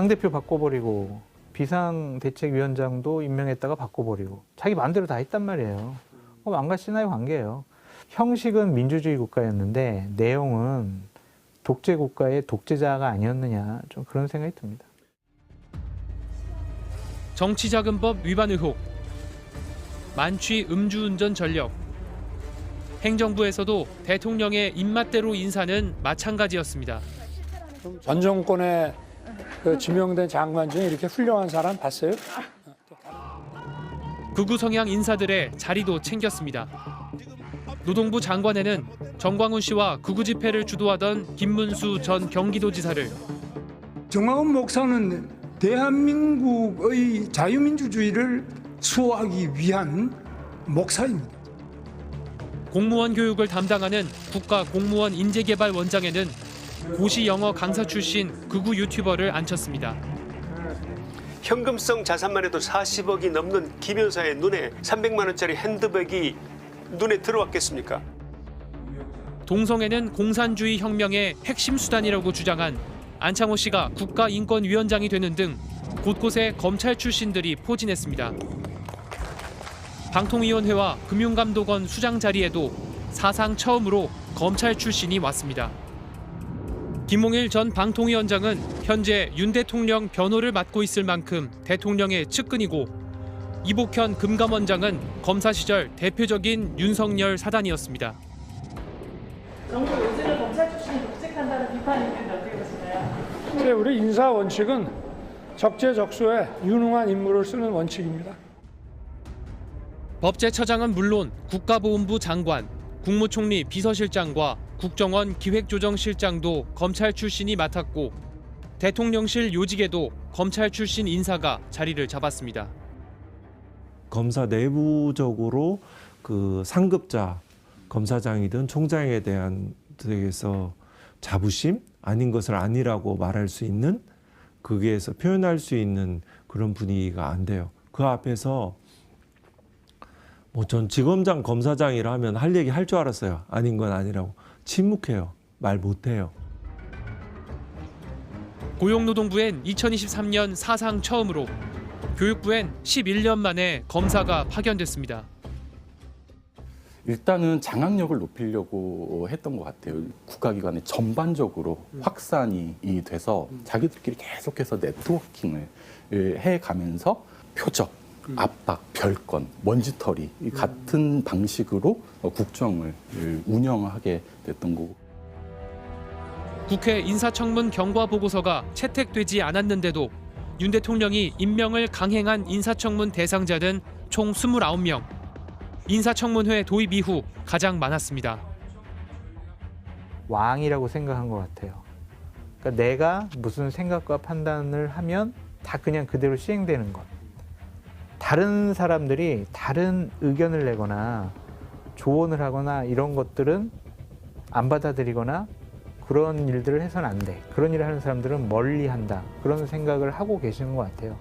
당대표 바꿔버리고 비상대책위원장도 임명했다가 바꿔버리고 자기 마음대로 다 했단 말이에요. 어, 왕과 신하의 관계예요. 형식은 민주주의 국가였는데 내용은 독재 국가의 독재자가 아니었느냐 좀 그런 생각이 듭니다. 정치자금법 위반 의혹, 만취 음주운전 전력. 행정부에서도 대통령의 입맛대로 인사는 마찬가지였습니다. 전 정권에 그 지명된 장관 중에 이렇게 훌륭한 사람 봤어요? 극우 성향 인사들의 자리도 챙겼습니다. 노동부 장관에는 정광훈 씨와 극우 집회를 주도하던 김문수 전 경기도지사를 정광훈 목사는 대한민국의 자유민주주의를 수호하기 위한 목사입니다. 공무원 교육을 담당하는 국가공무원 인재개발원장에는 고시 영어 강사 출신 극우 유튜버를 앉혔습니다. 현금성 자산만 해도 40억이 넘는 김 여사의 눈에 300만 원짜리 핸드백이 눈에 들어왔겠습니까? 동성애는 공산주의 혁명의 핵심 수단이라고 주장한 안창호 씨가 국가인권위원장이 되는 등 곳곳에 검찰 출신들이 포진했습니다. 방통위원회와 금융감독원 수장 자리에도 사상 처음으로 검찰 출신이 왔습니다. 김홍일 전 방통위원장은 현재 윤 대통령 변호를 맡고 있을 만큼 대통령의 측근이고 이복현 금감원장은 검사 시절 대표적인 윤석열 사단이었습니다. 정부 요직을 검찰 출신이 독직한다는 비판이 있는데 어떻게 보시나요? 근데 우리 인사 원칙은 적재적소에 유능한 인물을 쓰는 원칙입니다. 법제처장은 물론 국가보훈부 장관, 국무총리 비서실장과 국정원 기획조정실장도 검찰 출신이 맡았고 대통령실 요직에도 검찰 출신 인사가 자리를 잡았습니다. 검사 내부적으로 그 상급자 검사장이든 총장에 대한 데에서 자부심 아닌 것을 아니라고 말할 수 있는 거기에서 표현할 수 있는 그런 분위기가 안 돼요. 그 앞에서 뭐 전 지검장 검사장이라 하면 할 얘기 할 줄 알았어요. 아닌 건 아니라고 침묵해요. 말 못해요. 고용노동부엔 2023년 사상 처음으로 교육부엔 11년 만에 검사가 파견됐습니다. 일단은 장악력을 높이려고 했던 것 같아요. 국가기관에 전반적으로 확산이 이 돼서 자기들끼리 계속해서 네트워킹을 해가면서 표적, 압박, 별건, 먼지털이 이 같은 방식으로 국정을 운영하게 됐던 거고. 국회 인사청문 경과 보고서가 채택되지 않았는데도 윤 대통령이 임명을 강행한 인사청문 대상자는 총 29명. 인사청문회 도입 이후 가장 많았습니다. 왕이라고 생각한 것 같아요. 그러니까 내가 무슨 생각과 판단을 하면 다 그냥 그대로 시행되는 것. 다른 사람들이 다른 의견을 내거나 조언을 하거나 이런 것들은 안 받아들이거나 그런 일들을 해서는 안 돼. 그런 일을 하는 사람들은 멀리 한다. 그런 생각을 하고 계시는 것 같아요.